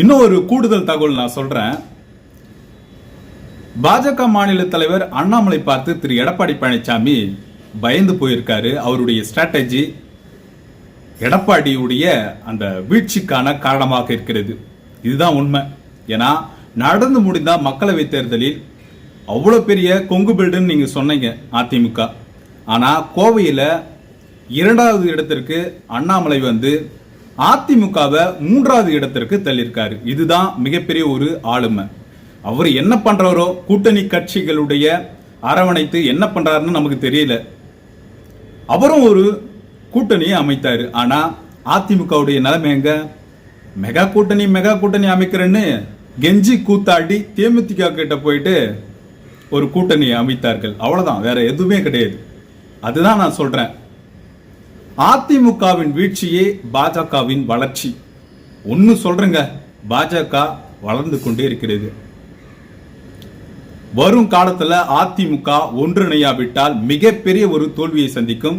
இன்னும் ஒரு கூடுதல் தகவல் நான் சொல்றேன். பாஜக மாநில தலைவர் அண்ணாமலை பார்த்து திரு. எடப்பாடி பழனிசாமி பயந்து போயிருக்காரு. அவருடைய ஸ்ட்ராட்டஜி எடப்பாடியுடைய அந்த வீழ்ச்சிக்கான காரணமாக இருக்கிறது. இதுதான் உண்மை. ஏன்னா நடந்து முடிந்த மக்களவை தேர்தலில் அவ்வளோ பெரிய கொங்கு பில்டுன்னு நீங்கள் சொன்னீங்க அதிமுக. ஆனால் கோவையில் இரண்டாவது இடத்திற்கு அண்ணாமலை வந்து அதிமுகவை மூன்றாவது இடத்திற்கு தள்ளியிருக்காரு. இதுதான் மிகப்பெரிய ஒரு ஆளுமை. அவர் என்ன பண்றாரோ கூட்டணி கட்சிகளுடைய அரவணைத்து என்ன பண்றாருன்னு நமக்கு தெரியல. அவரும் ஒரு கூட்டணியை அமைத்தாரு. ஆனா அதிமுகவுடைய நிலைமை எங்க? மெகா கூட்டணி மெகா கூட்டணி அமைக்கிறேன்னு கெஞ்சி கூத்தாடி தேமுதிக கிட்ட போயிட்டு ஒரு கூட்டணியை அமைத்தார்கள். அவ்வளவுதான். வேற எதுவுமே கிடையாது. அதுதான் நான் சொல்றேன். அதிமுகவின் வீழ்ச்சியே பாஜகவின் வளர்ச்சி. ஒன்னு சொல்றேங்க பாஜக வளர்ந்து கொண்டே இருக்கிறது. வரும் காலத்துல அதிமுக ஒன்றிணையாவிட்டால் மிகப்பெரிய ஒரு தோல்வியை சந்திக்கும்.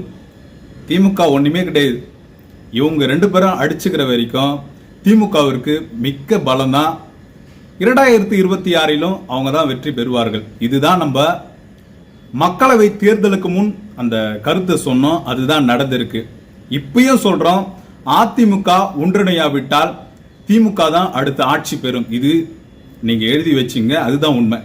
திமுக ஒண்ணுமே கிடையாது. இவங்க ரெண்டு பேரும் அடிச்சுக்கிற வரைக்கும் திமுகவிற்கு மிக்க பலம் தான் இரண்டாயிரத்தி இருபத்தி ஆறிலும் அவங்க தான் வெற்றி பெறுவார்கள். இதுதான் நம்ம மக்களவை தேர்தலுக்கு முன் அந்த கருத்தை சொன்னோம் அதுதான் நடந்திருக்கு. இப்பயும் சொல்றோம் அதிமுக ஒன்றிணையாவிட்டால் திமுக தான் அடுத்த ஆட்சி பெறும். இது நீங்க எழுதி வச்சிங்க அதுதான் உண்மை.